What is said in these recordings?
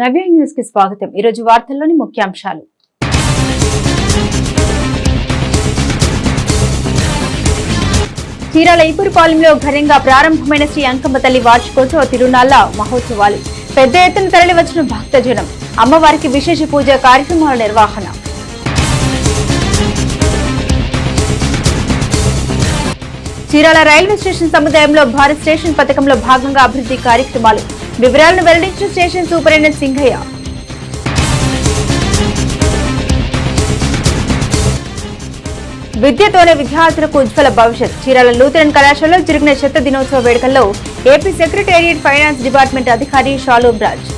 నవ్య న్యూస్కి స్వాగతం. ఈరోజు వార్తల్లోని ముఖ్యాంశాలు. చీరాల ఈపురపాలెంలో ఘనంగా ప్రారంభమైన శ్రీ అంకమ్మ తల్లి వార్షికోత్సవ తిరునాళ్ళ మహోత్సవాలు. పెద్ద ఎత్తున తరలివచ్చిన భక్తజనం. అమ్మవారికి విశేష పూజ కార్యక్రమాల నిర్వహణ. చీరాల రైల్వే స్టేషన్ సముదాయంలో భారత్ స్టేషన్ పథకంలో భాగంగా అభివృద్ధి కార్యక్రమాలు. వివరాలను వెల్లడించిన స్టేషన్ సూపరింటెండెంట్ సింగయ్య విద్యతోనే విద్యార్థులకు ఉజ్వల భవిష్యత్. చీరాల లూథరన్ కళాశాలలో జరిగిన శత దినోత్సవ వేడుకల్లో ఏపీ సెక్రటేరియట్ ఫైనాన్స్ డిపార్ట్మెంట్ అధికారి షాలోబ్ రాజ్.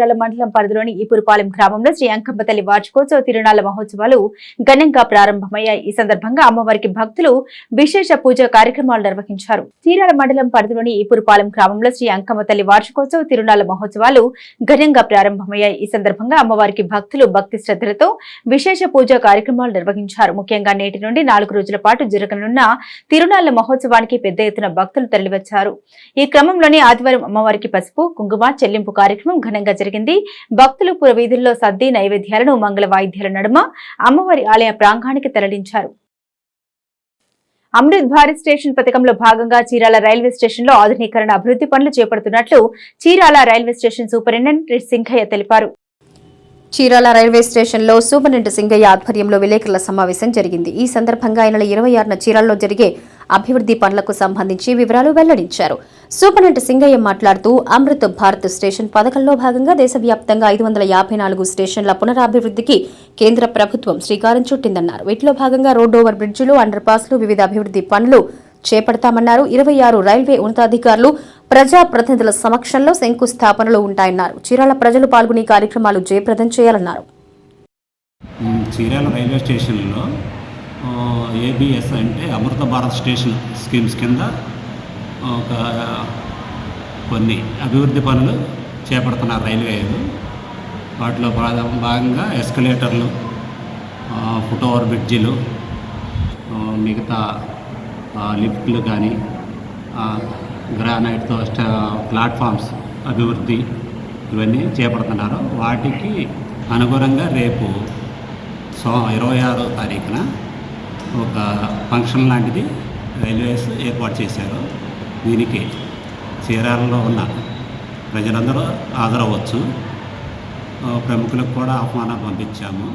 చీరాల మండలం పరిధిలోని ఈపురపాలెం గ్రామంలో శ్రీ అంకంపతల్లి వార్షికోత్సవ తిరునాళ్ళ మహోత్సవాలు ఘనంగా ప్రారంభమయ్యాయి. ఈ సందర్భంగా అమ్మవారికి భక్తులు విశేష పూజ కార్యక్రమాలు నిర్వహించారు. చీరాల మండలం పరిధిలోని ఈపురపాలెం గ్రామంలో శ్రీ అంకమ్మతల్లి వార్షికోత్సవ తిరునాళ్ళ మహోత్సవాలు ఘనంగా ప్రారంభమయ్యాయి. ఈ సందర్భంగా అమ్మవారికి భక్తులు భక్తి శ్రద్ధలతో విశేష పూజ కార్యక్రమాలు నిర్వహించారు. ముఖ్యంగా నేటి నుండి నాలుగు రోజుల పాటు జరగనున్న తిరునాళ్ళ మహోత్సవానికి పెద్ద ఎత్తున భక్తులు తరలివచ్చారు. ఈ క్రమంలోనే ఆదివారం అమ్మవారికి పసుపు కుంకుమ చెల్లింపు కార్యక్రమం ఘనంగా జరిగింది. జరిగింది. భక్తులు పురవీధుల్లో సద్ది నైవేద్యాలను మంగళ వాయిద్యాల నడుమ అమ్మవారి ఆలయ ప్రాంగణానికి తరలించారు. అమృత్ భారత్ స్టేషన్ పథకంలో భాగంగా చీరాల రైల్వే స్టేషన్లో ఆధునీకరణ అభివృద్ధి పనులు చేపడుతున్నట్లు Chirala railway station superintendent Singhaiah తెలిపారు. చీరాల రైల్వే స్టేషన్లో సూపరింటెండెంట్ సింగయ్య ఆధ్వర్యంలో విలేకరుల సమావేశం జరిగింది. ఈ సందర్భంగా ఆయన ఇరవై ఆరున చీరాల్లో జరిగే అభివృద్ధి పనులకు సంబంధించి వివరాలు వెల్లడించారు. సూపరింటెండెంట్ సింగయ్య మాట్లాడుతూ అమృత్ భారత్ స్టేషన్ పథకంలో భాగంగా దేశవ్యాప్తంగా ఐదు వందల యాభై నాలుగు స్టేషన్ల పునరాభివృద్ధికి కేంద్ర ప్రభుత్వం శ్రీకారం చుట్టిందన్నారు. వీటిలో భాగంగా రోడ్ ఓవర్ బ్రిడ్జిలు అండర్ పాస్లు వివిధ అభివృద్ధి పనులు చేపడతామన్నారు. ఇరవై ఆరు రైల్వే ఉన్నతాధికారులు ప్రజా ప్రతినిధుల సమక్షంలో శంకుస్థాపనలు ఉంటాయన్నారు. చీరాల ప్రజలు పాల్గొనే కార్యక్రమాలు జయప్రదం చేయాలన్నారు. చీరాల రైల్వే స్టేషన్లో ఏబిఎస్ అంటే అమృత భారత్ స్టేషన్ స్కీమ్స్ కింద ఒక కొన్ని అభివృద్ధి పనులు చేపడుతున్నారు రైల్వేలు వాటిలో భాగంగా ఎస్కలేటర్లు ఆ, ఫుట్ ఓవర్ బ్రిడ్జిలు మిగతా లిఫ్ట్లు కానీ గ్రానైట్తో ప్లాట్ఫామ్స్ అభివృద్ధి ఇవన్నీ చేపడుతున్నారు. వాటికి అనుగుణంగా రేపు సో ఇరవై ఆరో తారీఖున ఒక ఫంక్షన్ లాంటిది రైల్వేస్ ఏర్పాటు చేశారు. దీనికి చీరాలలో ఉన్న ప్రజలందరూ హాజరవ్వచ్చు. ప్రముఖులకు కూడా ఆహ్వానం పంపించాము.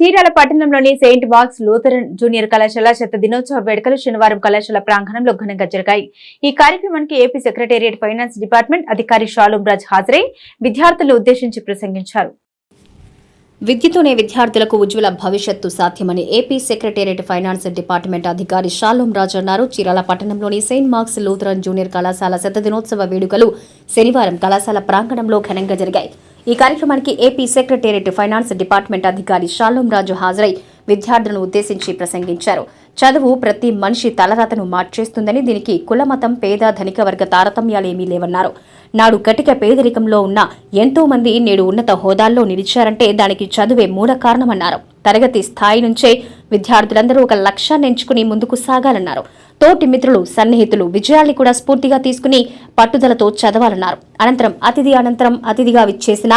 చీరాల పట్టణంలోని సెయింట్ బాక్స్ లూథరన్ జూనియర్ కళాశాల శత దినోత్సవ వేడుకలు శనివారం కళాశాల ప్రాంగణంలో ఘనంగా జరిగాయి. ఈ కార్యక్రమానికి ఏపీ సెక్రటేరియట్ ఫైనాన్స్ డిపార్ట్మెంట్ అధికారి షాలూం రాజ్ హాజరై విద్యార్థులు ఉద్దేశించి ప్రసంగించారు. విద్యతోనే విద్యార్థులకు ఉజ్వల భవిష్యత్తు సాధ్యమని ఏపీ సెక్రటేరియట్ ఫైనాన్స్ డిపార్ట్మెంట్ అధికారి షాలోం రాజు అన్నారు. చీరాల పట్టణంలోని సెయింట్ మార్క్స్ లూథరన్ జూనియర్ కళాశాల శత దినోత్సవ వేడుకలు శనివారం కళాశాల ప్రాంగణంలో ఘనంగా జరిగాయి. ఈ కార్యక్రమానికి ఏపీ సెక్రటేరియట్ ఫైనాన్స్ డిపార్ట్మెంట్ అధికారి షాలోం రాజు హాజరై విద్యార్థులను ఉద్దేశించి ప్రసంగించారు. చదువు ప్రతి మనిషి తలరాతను మార్చేస్తుందని దీనికి కులమతం పేద ధనిక వర్గ తారతమ్యాలేమీ లేవన్నారు. నాడు కటిక పేదరికంలో ఉన్న ఎంతో మంది నేడు ఉన్నత హోదాల్లో నిలిచారంటే దానికి చదువే మూల కారణమన్నారు. తరగతి స్థాయి నుంచే విద్యార్థులందరూ ఒక లక్ష్యాన్ని ఎంచుకుని ముందుకు సాగాలన్నారు. తోటి మిత్రులు సన్నిహితులు విజయాల్ని కూడా స్ఫూర్తిగా తీసుకుని పట్టుదలతో చదవాలన్నారు. అనంతరం అతిథి అనంతరం అతిథిగా విచ్చేసిన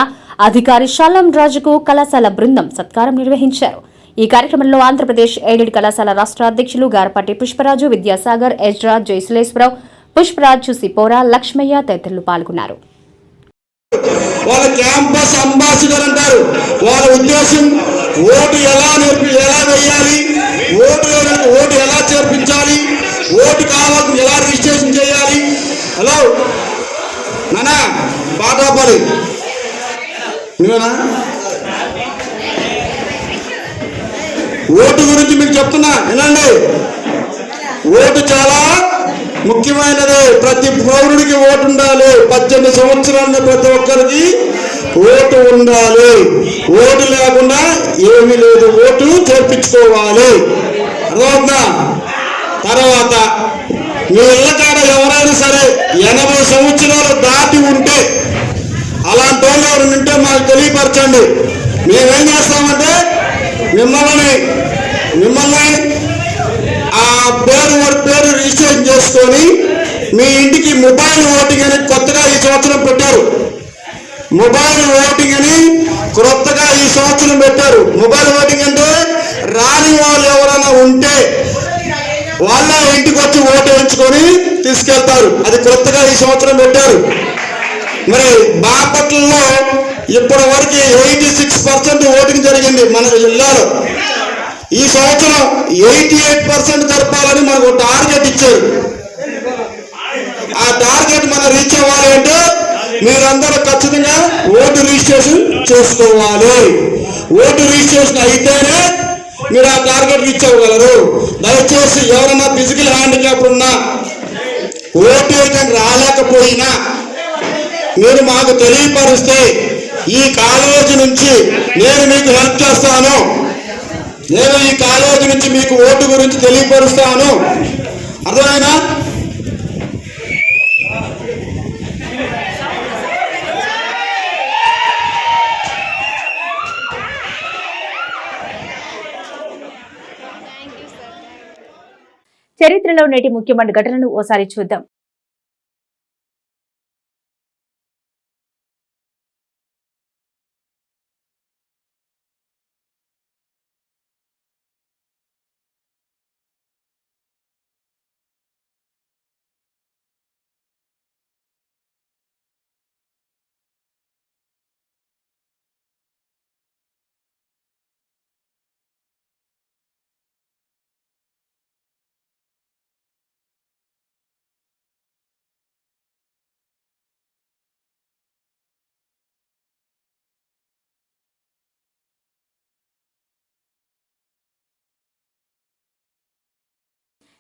అధికారి షాలం రాజుకు కళాశాల బృందం సత్కారం నిర్వహించారు. ఈ కార్యక్రమంలో ఆంధ్రప్రదేశ్ ఎయిడెడ్ కళాశాల రాష్ట్ర అధ్యక్షులు గారపాటి పుష్పరాజు విద్యాసాగర్ ఎజ్రా జయసులేశ్వరరావు పుష్పరాజు సిపోరా లక్ష్మయ్య తదితరులు పాల్గొన్నారు. వాళ్ళ క్యాంపస్ అంబాసిడర్ అంటారు. వాళ్ళ ఉద్దేశం ఓటు ఎలా నేర్పి ఎలా వేయాలి? ఓటు ఓటు ఎలా చేర్పించాలి? ఓటు కావాలని ఎలా రిజిస్ట్రేషన్ చేయాలి? హలో? నానా పాట పాడు నువ్వేనా? ఓటు గురించి మీకు చెప్తున్నా వినండి. ఓటు చాలా ముఖ్యమైనది ప్రతి పౌరుడికి ఓటు ఉండాలి. పద్దెనిమిది సంవత్సరాల ప్రతి ఒక్కరికి ఓటు ఉండాలి. ఓటు లేకుండా ఏమీ లేదు. ఓటు చేర్పించుకోవాలి అర్థమవుతుందా? తర్వాత మీ ఇళ్ళ కాడ ఎవరైనా సరే ఎనభై సంవత్సరాలు దాటి ఉంటే అలాంటి వాళ్ళు ఎవరు ఉంటే మాకు తెలియపరచండి. మేమేం చేస్తామంటే మిమ్మల్ని మిమ్మల్ని పేరు వారి పేరు రిజిస్ట్రేషన్ చేసుకొని మీ ఇంటికి మొబైల్ ఓటింగ్ అని కొత్తగా ఈ సంవత్సరం పెట్టారు. మొబైల్ ఓటింగ్ అని కొత్తగా ఈ సంవత్సరం పెట్టారు. మొబైల్ ఓటింగ్ అంటే రాని వాళ్ళు ఎవరైనా ఉంటే వాళ్ళ ఇంటికి వచ్చి ఓటు వేయించుకొని తీసుకెళ్తారు. అది కొత్తగా ఈ సంవత్సరం పెట్టారు. మరి బాపట్లలో ఇప్పటి వరకు ఎయిటీ సిక్స్ పర్సెంట్ ఓటింగ్ జరిగింది మన జిల్లాలో. ఈ సంవత్సరం ఎయిటీ ఎయిట్ పర్సెంట్ జరపాలని మనకు టార్గెట్ ఇచ్చారు. ఆ టార్గెట్ మనం రీచ్ అవ్వాలి అంటే మీరందరూ ఖచ్చితంగా ఓటు రిజిస్ట్రేషన్ చేసుకోవాలి. ఓటు రిజిస్ట్రేషన్ అయితేనే మీరు ఆ టార్గెట్ రీచ్ అవ్వగలరు. దయచేసి ఎవరైనా ఫిజికల్ హ్యాండిక్యాప్ ఉన్నా ఓటు వేయడానికి రాలేకపోయినా మీరు మాకు తెలియపరిస్తే ఈ కాలేజీ నుంచి నేను మీకు హెల్ప్ చేస్తాను. నేను ఈ కాలేజీ నుంచి మీకు ఓటు గురించి తెలియపరుస్తాను. అర్థమైనా చరిత్రలో నేటి ముఖ్యమైన ఘటనను ఓసారి చూద్దాం.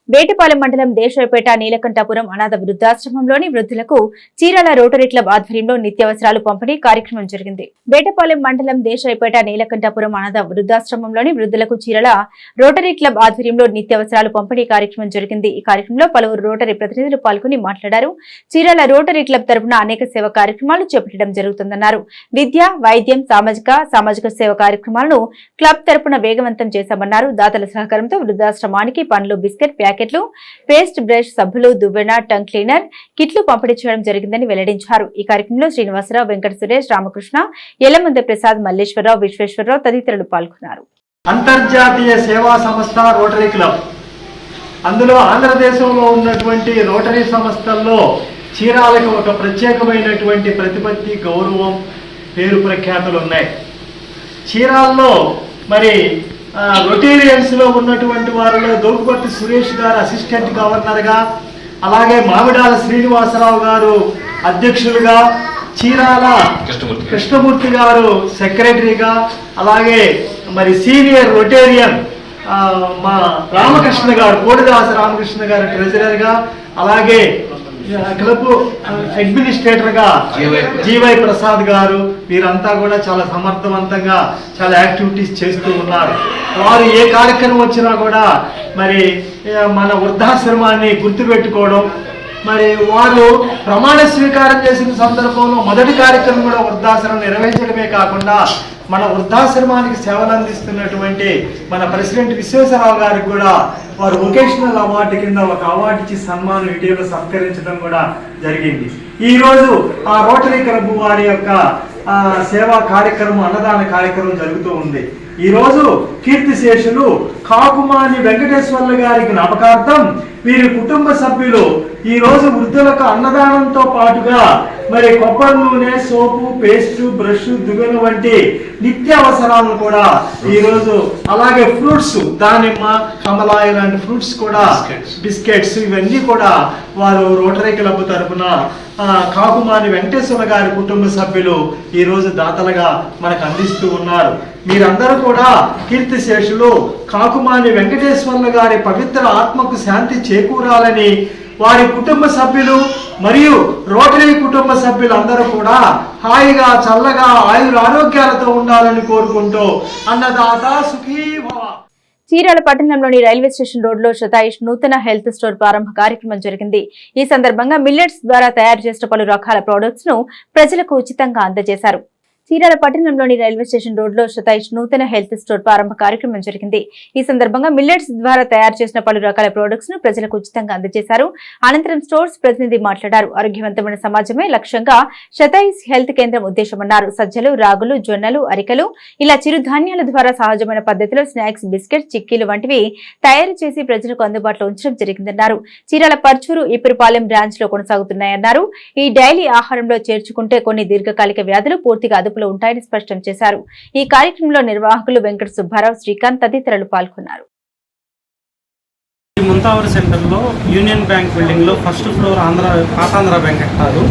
వేటపాలెం మండలం దేశపేట నీలకంఠపురం అనాథ వృద్ధాశ్రమంలోని వృద్ధులకు చీరాల రోటరీ క్లబ్ ఆధ్వర్యంలో నిత్యావసరాలు పంపిణీ కార్యక్రమం జరిగింది. వేటపాలెం మండలం దేశపేట నీలకంఠపురం అనాథ వృద్ధాశ్రమంలోని వృద్ధులకు చీరాల రోటరీ క్లబ్ ఆధ్వర్యంలో నిత్యావసరాలు పంపిణీ కార్యక్రమం జరిగింది. ఈ కార్యక్రమంలో పలువురు రోటరీ ప్రతినిధులు పాల్గొని మాట్లాడారు. చీరాల రోటరీ క్లబ్ తరపున అనేక సేవ కార్యక్రమాలు చేపట్టడం జరుగుతుందన్నారు. విద్య వైద్యం సామాజిక సామాజిక సేవ కార్యక్రమాలను క్లబ్ తరపున వేగవంతం చేశామన్నారు. దాతల సహకారంతో వృద్ధాశ్రమానికి పండ్లు బిస్కెట్ ప్యాకెట్లు పేస్ట్ బ్రష్ సబ్బులు దువ్వెన టంగ్ క్లీనర్ కిట్లు పంపిణీ చేయడం జరిగిందని వెల్లడించారు. ఈ కార్యక్రమంలో శ్రీనివాసరావు వెంకట సురేష్ రామకృష్ణ ఎల్లమంద ప్రసాద్ మల్లేశ్వరరావు విశ్వేశ్వరరావు తదితరులు పాల్గొన్నారు. అంతర్జాతీయ సేవా సంస్థ రోటరీ క్లబ్ అందులో ఆంధ్రదేశంలో ఉన్నటువంటి రోటరీ సంస్థల్లో చీరాలకు ఒక ప్రత్యేకమైనటువంటి ప్రతిపత్తి గౌరవం పేరు ప్రఖ్యాతులు ఉన్నాయి. చీరాల్లో మరి ఆ, రొటేరియన్స్లో ఉన్నటువంటి వారిలో దోపుకొట్టి సురేష్ గారు అసిస్టెంట్ గవర్నర్గా అలాగే మామిడాల శ్రీనివాసరావు గారు అధ్యక్షులుగా చీరాల కృష్ణమూర్తి గారు. సెక్రటరీగా అలాగే మరి సీనియర్ రొటేరియన్ మా రామకృష్ణ గారు కోడిదాస రామకృష్ణ గారు ట్రెజరర్గా అలాగే క్లబ్ అడ్మినిస్ట్రేటర్గా జీవై. ప్రసాద్ గారు వీరంతా కూడా చాలా సమర్థవంతంగా చాలా యాక్టివిటీస్ చేస్తూ ఉన్నారు. వారు ఏ కార్యక్రమం వచ్చినా కూడా మరి మన వృద్ధాశ్రమాన్ని గుర్తుపెట్టుకోవడం మరి వారు ప్రమాణ స్వీకారం చేసిన సందర్భంలో మొదటి కార్యక్రమం కూడా వృద్ధాశ్రమం నిర్వహించడమే కాకుండా మన వృద్ధాశ్రమానికి సేవలు అందిస్తున్నటువంటి మన ప్రెసిడెంట్ విశ్వేశ్వరరావు గారికి కూడా వారు వొకేషనల్ అవార్డు కింద ఒక అవార్డు ఇచ్చి సన్మానం ఇటీవల సత్కరించడం కూడా జరిగింది. ఈరోజు ఆ రోటరీ క్లబ్ వారి యొక్క సేవా కార్యక్రమం అన్నదాన కార్యక్రమం జరుగుతూ ఉంది. ఈ రోజు కీర్తిశేషులు కాకుమాని వెంకటేశ్వర్లు గారి జ్ఞాపకార్థం వీరి కుటుంబ సభ్యులు ఈ రోజు వృద్ధులకు అన్నదానంతో పాటుగా మరి కొబ్బరి నూనె సోపు పేస్ట్ బ్రష్ దువ్వెన వంటి నిత్యావసరాలను కూడా ఈ రోజు అలాగే ఫ్రూట్స్ దానిమ్మ కమలాయ లాంటి ఫ్రూట్స్ కూడా బిస్కెట్స్. ఇవన్నీ కూడా వారు రోటరీ క్లబ్ తరపున ఆ, కాకుమాని వెంకటేశ్వర గారి కుటుంబ సభ్యులు ఈ రోజు దాతలుగా మనకు అందిస్తూ ఉన్నారు. మీరందరూ కూడా కీర్తిశేషులు కాకుమాని వెంకటేశ్వర్లు గారి పవిత్ర ఆత్మకు శాంతి చేకూరాలని వారి కుటుంబ సభ్యులు మరియు రోటరీ కుటుంబ సభ్యులందరూ కూడా హాయిగా చల్లగా ఆయుర ఆరోగ్యాలతో ఉండాలని కోరుకుంటూ అన్నదాత సుఖీ చీరాల పట్టణంలోని రైల్వే స్టేషన్ రోడ్లో శతాయిష్ నూతన హెల్త్ స్టోర్ ప్రారంభ కార్యక్రమం జరిగింది. ఈ సందర్భంగా మిల్లెట్స్ ద్వారా తయారు చేసిన పలు రకాల ప్రొడక్ట్స్ను ప్రజలకు ఉచితంగా అందజేశారు. చీరాల పట్టణంలోని రైల్వే స్టేషన్ రోడ్లో శతాయిష్ నూతన హెల్త్ స్టోర్ ప్రారంభ కార్యక్రమం జరిగింది. ఈ సందర్భంగా మిల్లెట్స్ ద్వారా తయారు చేసిన పలు రకాల ప్రొడక్ట్స్ను ప్రజలకు ఉచితంగా అందజేశారు. అనంతరం స్టోర్స్ ప్రతినిధి మాట్లాడారు. ఆరోగ్యవంతమైన సమాజమే లక్ష్యంగా శతాయిస్ హెల్త్ కేంద్రం ఉద్దేశమన్నారు. సజ్జలు రాగులు జొన్నలు అరికలు ఇలా చిరుధాన్యాల ద్వారా సహజమైన పద్ధతిలో స్నాక్స్ బిస్కెట్ చిక్కీలు వంటివి తయారు చేసి ప్రజలకు అందుబాటులో ఉంచడం జరిగిందన్నారు. చీరాల పర్చూరు ఇప్పరిపాలెం బ్రాంచ్లో కొనసాగుతున్నాయన్నారు. ఈ డైలీ ఆహారంలో చేర్చుకుంటే కొన్ని దీర్ఘకాలిక వ్యాధులు పూర్తిగా అదుపులో ఉంటాయని స్పష్టం చేశారు. ఈ కార్యక్రమంలో నిర్వాహకులు వెంకట సుబ్బారావు శ్రీకాంత్ తదితరులు పాల్గొన్నారు. ఈ ముంతావర్ సెంటర్లో యూనియన్ బ్యాంక్ బిల్డింగ్లో ఫస్ట్ ఫ్లోర్ ఆంధ్ర పాతాంధ్ర బ్యాంక్ కట్టారు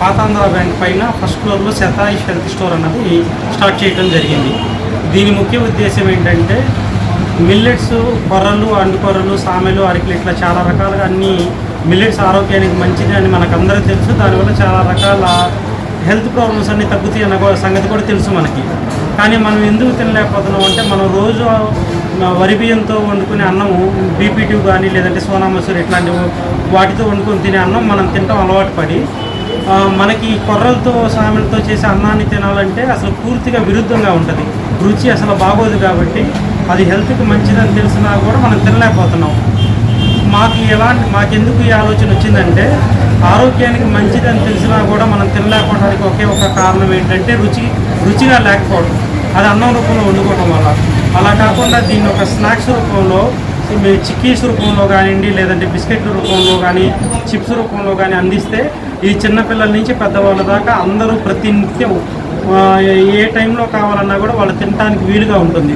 పాతాంధ్ర బ్యాంక్ పైన ఫస్ట్ ఫ్లోర్లో శతాయిష్ హెల్త్ స్టోర్ అన్నది స్టార్ట్ చేయడం జరిగింది. దీని ముఖ్య ఉద్దేశం ఏంటంటే మిల్లెట్స్ కొర్రలు అండుకొర్రలు సామెలు అరికలు ఇట్లా చాలా రకాలుగా అన్ని మిల్లెట్స్ ఆరోగ్యానికి మంచిది అని మనకందరికీ తెలుసు. దానివల్ల చాలా రకాల హెల్త్ ప్రాబ్లమ్స్ అన్ని తగ్గుతాయి అన్న సంగతి కూడా తెలుసు మనకి. కానీ మనం ఎందుకు తినలేకపోతున్నాం అంటే మనం రోజు వరి బియ్యంతో వండుకునే అన్నము బీపీటీ కానీ లేదంటే సోనా మసూరి ఇట్లాంటి వాటితో వండుకొని తినే అన్నం మనం తినటం అలవాటు పడి. మనకి కొర్రలతో సామెలతో చేసే అన్నాన్ని తినాలంటే అసలు పూర్తిగా విరుద్ధంగా ఉంటుంది. రుచి అసలు బాగోదు కాబట్టి అది హెల్త్కి మంచిదని తెలిసినా కూడా మనం తినలేకపోతున్నాం. మాకు ఎలాంటి మాకెందుకు ఈ ఆలోచన వచ్చిందంటే ఆరోగ్యానికి మంచిదని తెలిసినా కూడా మనం తినలేకపోవడానికి ఒకే ఒక కారణం ఏంటంటే రుచి రుచిగా లేకపోవడం. అది అన్నం రూపంలో వండుకోవడం వల్ల. అలా కాకుండా దీన్ని ఒక స్నాక్స్ రూపంలో చిక్కీస్ రూపంలో కానివ్వండి లేదంటే బిస్కెట్ రూపంలో కానీ చిప్స్ రూపంలో కానీ అందిస్తే ఈ చిన్నపిల్లల నుంచి పెద్దవాళ్ళ దాకా అందరూ ప్రతినిత్యం ఏ టైంలో కావాలన్నా కూడా వాళ్ళు తినడానికి వీలుగా ఉంటుంది.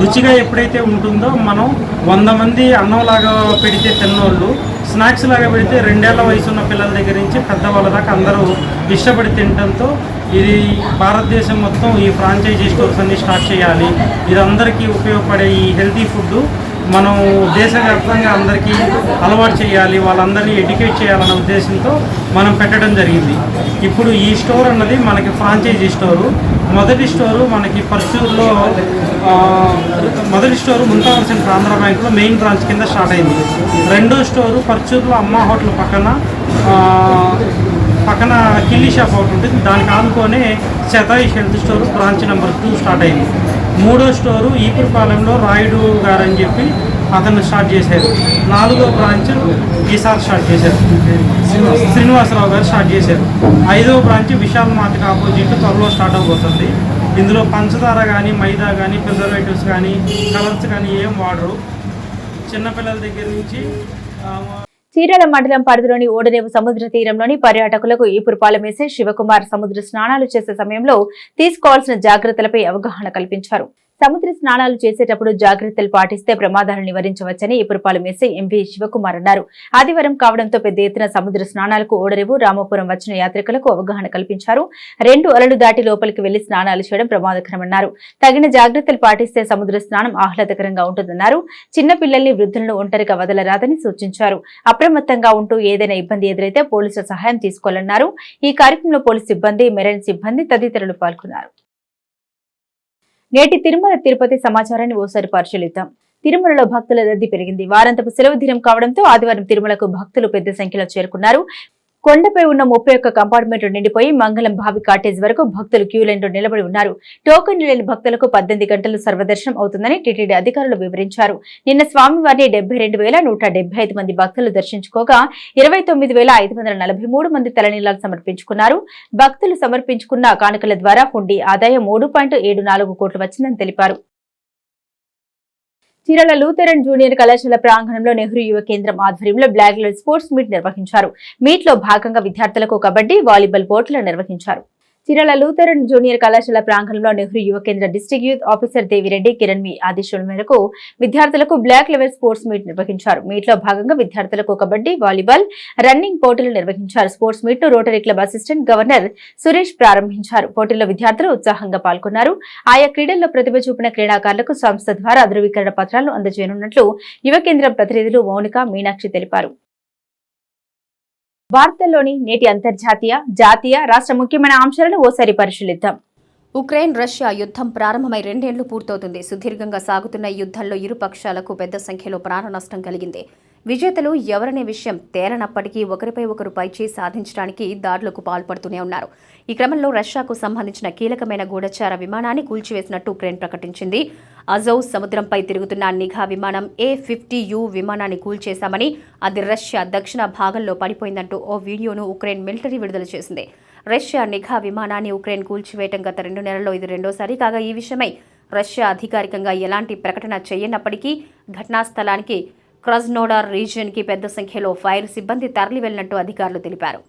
రుచిగా ఎప్పుడైతే ఉంటుందో మనం వంద మంది అన్నంలాగా పెడితే తిన్నోళ్ళు స్నాక్స్ లాగా పెడితే రెండేళ్ళ వయసు ఉన్న పిల్లల దగ్గర నుంచి పెద్దవాళ్ళ దాకా అందరూ ఇష్టపడి తినడంతో ఇది భారతదేశం మొత్తం ఈ ఫ్రాంచైజీ స్టోర్స్ అన్ని స్టార్ట్ చేయాలి. ఇది అందరికీ ఉపయోగపడే ఈ హెల్తీ ఫుడ్ మనం దేశవ్యాప్తంగా అందరికీ అలవాటు చేయాలి వాళ్ళందరినీ ఎడ్యుకేట్ చేయాలన్న ఉద్దేశంతో మనం పెట్టడం జరిగింది. ఇప్పుడు ఈ స్టోర్ అన్నది మనకి ఫ్రాంచైజీ స్టోరు. మొదటి స్టోరు మనకి పర్చూర్లో మొదటి స్టోరు ముంతావలసిన ఆంధ్ర బ్యాంక్లో మెయిన్ బ్రాంచ్ కింద స్టార్ట్ అయింది. రెండో స్టోరు పర్చూర్లో అమ్మ హోటల్ పక్కన పక్కన కిల్లీ షాప్ ఒకటి ఉంటుంది. దానికి ఆనుకొనే Shatayush health store branch number two start అయింది. మూడో స్టోరు ఈపురపాలెంలో రాయుడు గారు అని చెప్పి అతను స్టార్ట్ చేశారు. నాలుగో బ్రాంచ్ ఈసారి స్టార్ట్ చేశారు. శ్రీనివాసరావు గారు స్టార్ట్ చేశారు. ఐదో బ్రాంచ్ విశాల్ మార్కెట్ ఆపోజిట్ త్వరలో స్టార్ట్ అవబోతుంది. ఇందులో పంచదార కానీ మైదా కానీ ప్రిజర్వేటివ్స్ కానీ కలర్స్ కానీ ఏం వాడరు. చిన్నపిల్లల దగ్గర నుంచి చీరాల మండలం పరిధిలోని ఓడరేవు సముద్ర తీరంలోని పర్యాటకులకు ఈపురపాలెం వేసే శివకుమార్ సముద్ర స్నానాలు చేసే సమయంలో తీసుకోవాల్సిన జాగ్రత్తలపై అవగాహన కల్పించారు. సముద్ర స్నానాలు చేసేటప్పుడు జాగ్రత్తలు పాటిస్తే ప్రమాదాలు నివారించవచ్చని ఈపురపాలెం ఎస్ఐ ఎంవీ శివకుమార్ అన్నారు. ఆదివారం కావడంతో పెద్ద ఎత్తున సముద్ర స్నానాలకు ఓడరేవు రామపురం వచ్చిన యాత్రికులకు అవగాహన కల్పించారు. రెండు అలలు దాటి లోపలికి వెళ్ళి స్నానాలు చేయడం ప్రమాదకరమన్నారు. తగిన జాగ్రత్తలు పాటిస్తే సముద్ర స్నానం ఆహ్లాదకరంగా ఉంటుందన్నారు. చిన్న పిల్లల్ని వృద్ధులను ఒంటరిగా వదలరాదని సూచించారు. అప్రమత్తంగా ఉంటూ ఏదైనా ఇబ్బంది ఎదురైతే పోలీసుల సహాయం తీసుకోవాలన్నారు. ఈ కార్యక్రమంలో పోలీసు సిబ్బంది మెరైన్ సిబ్బంది తదితరులు పాల్గొన్నారు. నేటి తిరుమల తిరుపతి సమాచారాన్ని ఓసారి పరిశీలిద్దాం. తిరుమలలో భక్తుల రద్దీ పెరిగింది. వారంతపు సెలవు దినం కావడంతో ఆదివారం తిరుమలకు భక్తులు పెద్ద సంఖ్యలో చేరుకున్నారు. కొండపై ఉన్న ముప్పై ఒక్క కంపార్ట్మెంట్లు నిండిపోయి మంగళం భావి కాటేజ్ వరకు భక్తులు క్యూలైన్లో నిలబడి ఉన్నారు. టోకెన్ లేని భక్తులకు పద్దెనిమిది గంటలు సర్వదర్శనం అవుతుందని టీటీడీ అధికారులు వివరించారు. నిన్న స్వామివారిని డెబ్బై రెండు వేల నూట డెబ్బై ఐదు మంది భక్తులు దర్శించుకోగా ఇరవై తొమ్మిది వేల ఐదు వందల నలభై మూడు మంది తలనీలాలు సమర్పించుకున్నారు. భక్తులు సమర్పించుకున్న కానుకల ద్వారా హుండీ ఆదాయం మూడు పాయింట్ ఏడు నాలుగు కోట్లు వచ్చిందని తెలిపారు. చీరాల లూథరన్ జూనియర్ కళాశాల ప్రాంగణంలో నెహ్రూ యువ కేంద్రం ఆధ్వర్యంలో బ్లాక్ స్పోర్ట్స్ మీట్ నిర్వహించారు. మీట్లో భాగంగా విద్యార్థులకు కబడ్డీ వాలీబాల్ పోటీలు నిర్వహించారు. చీరాల లూథరన్ జూనియర్ కళాశాల ప్రాంగణంలో నెహ్రూ యువ కేంద్ర district youth officer Devireddy Kiran మీ ఆదేశాల మేరకు విద్యార్థులకు బ్లాక్ లెవెల్ స్పోర్ట్స్ మీట్ నిర్వహించారు. మీట్లో భాగంగా విద్యార్థులకు కబడ్డీ వాలీబాల్ రన్నింగ్ పోటీలు నిర్వహించారు. Sports మీట్ను rotary club assistant governor Suresh ప్రారంభించారు. పోటీల్లో విద్యార్థులు ఉత్సాహంగా పాల్గొన్నారు. ఆయా క్రీడల్లో ప్రతిభ చూపిన క్రీడాకారులకు సంస్థ ద్వారా ధృవీకరణ పత్రాలను అందజేయనున్నట్లు యువ కేంద్రం ప్రతినిధులు మౌనిక మీనాక్షి తెలిపారు. వార్తల్లోని నేటి అంతర్జాతీయ జాతీయ రాష్ట్ర ముఖ్యమైన అంశాలను ఓసారి పరిశీలిద్దాం. ఉక్రెయిన్ రష్యా యుద్ధం ప్రారంభమై రెండేళ్ళు పూర్తవుతుంది. సుదీర్ఘంగా సాగుతున్న ఈ యుద్ధంలో ఇరు పక్షాలకు పెద్ద సంఖ్యలో ప్రాణ నష్టం కలిగింది. విజేతలు ఎవరనే విషయం తేలనప్పటికీ ఒకరిపై ఒకరు పైచి సాధించడానికి దాడులకు పాల్పడుతూనే ఉన్నారు. ఈ క్రమంలో రష్యాకు సంబంధించిన కీలకమైన గూఢచార విమానాన్ని కూల్చివేసినట్టు ఉక్రెయిన్ ప్రకటించింది. అజౌ సముద్రంపై తిరుగుతున్న నిఘా విమానం ఏ ఫిఫ్టీ యు విమానాన్ని కూల్చేశామని అది రష్యా దక్షిణ భాగంలో పడిపోయిందంటూ ఓ వీడియోను ఉక్రెయిన్ మిలిటరీ విడుదల చేసింది. రష్యా నిఘా విమానాన్ని ఉక్రెయిన్ కూల్చివేయటం గత రెండు నెలల్లో ఇది రెండోసారి కాగా ఈ విషయమై రష్యా అధికారికంగా ఎలాంటి ప్రకటన చేయనప్పటికీ ఘటనా స్థలానికి క్రజ్నోడార్ రీజియన్కి పెద్ద సంఖ్యలో ఫైర్ సిబ్బంది తరలి వెళ్ళినట్టు అధికారులు తెలిపారు.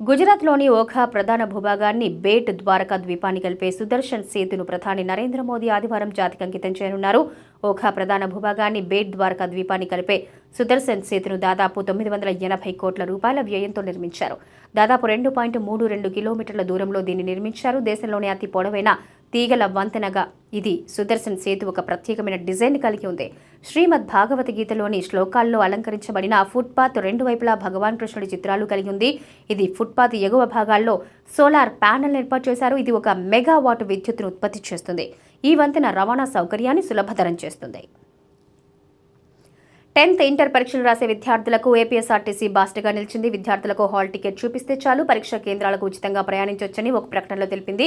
గుజరాత్లోని ఓఖా ప్రధాన భూభాగాన్ని బేట్ ద్వారకా ద్వీపాన్ని కలిపే సుదర్శన్ సేతును ప్రధాని నరేంద్ర మోదీ ఆదివారం జాతికి అంకితం చేయనున్నారు. ఓఖా ప్రధాన భూభాగాన్ని బేట్ ద్వారకా ద్వీపాన్ని కలిపే సుదర్శన్ సేతును దాదాపు తొమ్మిది వందల ఎనభై కోట్ల రూపాయల వ్యయంతో నిర్మించారు. దాదాపు రెండు పాయింట్ మూడు రెండు కిలోమీటర్ల దూరంలో దీన్ని నిర్మించారు. దేశంలోనే అతి పొడవైన తీగల వంతెనగా. ఇది సుదర్శన్ సేతు ఒక ప్రత్యేకమైన డిజైన్ కలిగి ఉంది. శ్రీమద్ భాగవత గీతలోని శ్లోకాల్లో అలంకరించబడిన ఫుట్పాత్ రెండు వైపులా భగవాన్ కృష్ణుడి చిత్రాలు కలిగి ఉంది. ఇది ఫుట్పాత్ ఎగువ భాగాల్లో సోలార్ ప్యానెల్ ఏర్పాటు చేశారు. ఇది ఒక మెగావాట్ విద్యుత్తును ఉత్పత్తి చేస్తుంది. ఈ వంతెన రవాణా సౌకర్యాన్ని సులభతరం చేస్తుంది. టెన్త్ ఇంటర్ పరీక్షలు రాసే విద్యార్థులకు ఏపీఎస్ఆర్టీసీ బాస్ట్గా నిలిచింది. విద్యార్థులకు హాల్ టికెట్ చూపిస్తే చాలు. పరీక్షా కేంద్రాలకు ఉచితంగా ప్రయాణించవచ్చని ఒక ప్రకటనలో తెలిపింది.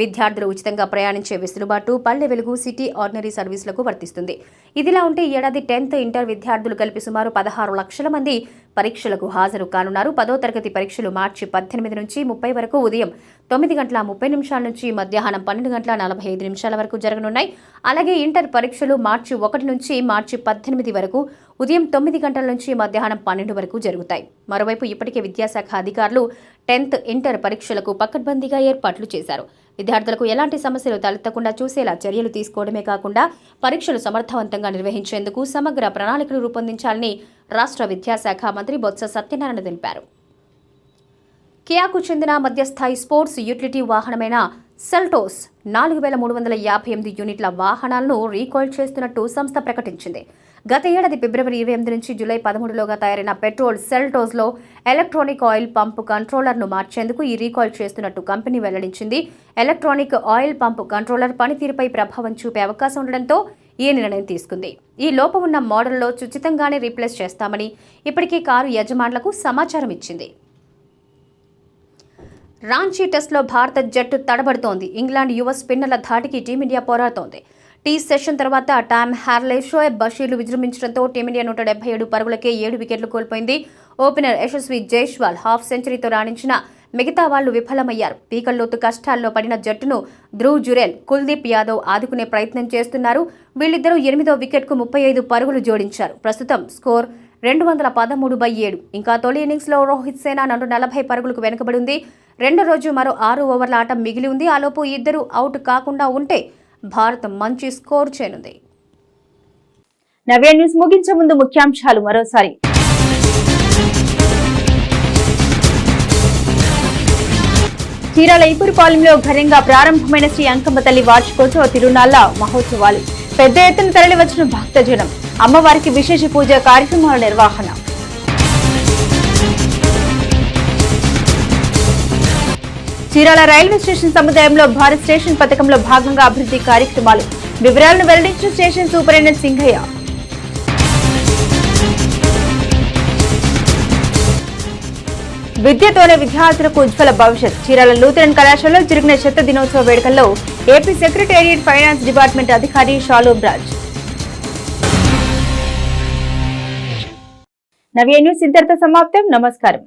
విద్యార్థులు ఉచితంగా ప్రయాణించే వెసులుబాటు పల్లె వెలుగు సిటీ ఆర్డినరీ సర్వీసులకు వర్తిస్తుంది. ఇదిలా ఉంటే ఏడాది టెన్త్ ఇంటర్ విద్యార్థులు కలిపి సుమారు పదహారు లక్షల మంది పరీక్షలకు హాజరు కానున్నారు. పదో తరగతి పరీక్షలు మార్చి పద్దెనిమిది నుంచి ముప్పై వరకు ఉదయం తొమ్మిది గంటల ముప్పై నిమిషాల నుంచి మధ్యాహ్నం పన్నెండు గంటల నలభై ఐదు నిమిషాల వరకు జరగనున్నాయి. అలాగే ఇంటర్ పరీక్షలు మార్చి ఒకటి నుంచి మార్చి పద్దెనిమిది వరకు ఉదయం తొమ్మిది గంటల నుంచి మధ్యాహ్నం పన్నెండు వరకు జరుగుతాయి. మరోవైపు ఇప్పటికే విద్యాశాఖ అధికారులు టెన్త్ ఇంటర్ పరీక్షలకు పకడ్బందీగా ఏర్పాట్లు చేశారు. విద్యార్థులకు ఎలాంటి సమస్యలు తలెత్తకుండా చూసేలా చర్యలు తీసుకోవడమే కాకుండా పరీక్షలు సమర్థవంతంగా నిర్వహించేందుకు సమగ్ర ప్రణాళికలు రూపొందించాలని రాష్ట్ర విద్యాశాఖ మంత్రి బొత్స సత్యనారాయణ తెలిపారు. కియాకు చెందిన మధ్యస్థాయి స్పోర్ట్స్ యూటిలిటీ వాహనమైన సెల్టోస్ నాలుగు వేల మూడు వందల యాభై ఎనిమిది యూనిట్ల వాహనాలను రీకాల్ చేస్తున్నట్టు సంస్థ ప్రకటించింది. గత ఏడాది ఫిబ్రవరి ఇరవై ఎనిమిది నుంచి జూలై పదమూడులోగా తయారైన పెట్రోల్ సెల్టోస్లో ఎలక్ట్రానిక్ ఆయిల్ పంప్ కంట్రోలర్ను మార్చేందుకు ఈ రీకాల్ చేస్తున్నట్టు కంపెనీ వెల్లడించింది. ఎలక్ట్రానిక్ ఆయిల్ పంప్ కంట్రోలర్ పనితీరుపై ప్రభావం చూపే అవకాశం ఉండడంతో ఈ నిర్ణయం తీసుకుంది. ఈ లోపం ఉన్న మోడల్లో సుచితంగానే రీప్లేస్ చేస్తామని ఇప్పటికే కారు యజమానులకు సమాచారం ఇచ్చింది. రాంచీ టెస్ట్లో భారత జట్టు తడబడుతోంది. ఇంగ్లాండ్ యువ స్పిన్నర్ల ధాటికి టీమిండియా పోరాడుతోంది. టీ సెషన్ తర్వాత టామ్ హ్యార్లే షోయబ్ బషీర్లు విజృంభించడంతో టీమిండియా నూట డెబ్బై ఏడు పరుగులకే ఏడు వికెట్లు కోల్పోయింది. ఓపెనర్ యశస్వి జైష్వాల్ హాఫ్ సెంచరీతో రాణించిన మిగతా వాళ్ళు విఫలమయ్యారు. పీకల్లోతు కష్టాల్లో పడిన జట్టును ధ్రువ్ జురేల్ కుల్దీప్ యాదవ్ ఆదుకునే ప్రయత్నం చేస్తున్నారు. వీళ్ళిద్దరూ ఎనిమిదో వికెట్కు ముప్పై ఐదు పరుగులు జోడించారు. ప్రస్తుతం స్కోర్ రెండు వందల పదమూడు బై ఏడు. ఇంకా తొలి ఇన్నింగ్స్లో రోహిత్ సేనా నన్ను నలభై పరుగులకు వెనుకబడి ఉంది. రెండో రోజు మరో ఆరు ఓవర్ల ఆట మిగిలి ఉంది. ఆలోపు ఇద్దరు అవుట్ కాకుండా ఉంటే భారత్ మంచి స్కోర్ చేయనుంది. నవ్య న్యూస్ ముగించే ముందు ముఖ్యాంశాలు మరోసారి. చీరాల ఈపురపాలెంలో ఘనంగా ప్రారంభమైన శ్రీ అంకమ్మ తల్లి వార్షికోత్సవ తిరునాళ్ళ మహోత్సవాలు. పెద్ద ఎత్తున తరలివచ్చిన భక్తజనం. అమ్మవారికి విశేష పూజ కార్యక్రమాల నిర్వహణ. చీరాల రైల్వే స్టేషన్ సముదాయంలో భారత్ స్టేషన్ పథకంలో భాగంగా అభివృద్ధి కార్యక్రమాలు. వివరాలను వెల్లడించిన స్టేషన్ సూపరింటెండెంట్ సింగయ్య విద్యతోనే విద్యార్థులకు ఉజ్వల భవిష్యత్. చీరాల లూథరన్ కళాశాలలో జరిగిన శత దినోత్సవ వేడుకల్లో ఏపీ సెక్రటేరియట్ ఫైనాన్స్ డిపార్ట్మెంట్ అధికారి షాలోబ్ రాజ్. నవ్య న్యూస్ ఇంతటితో సమాప్తం. నమస్కారం.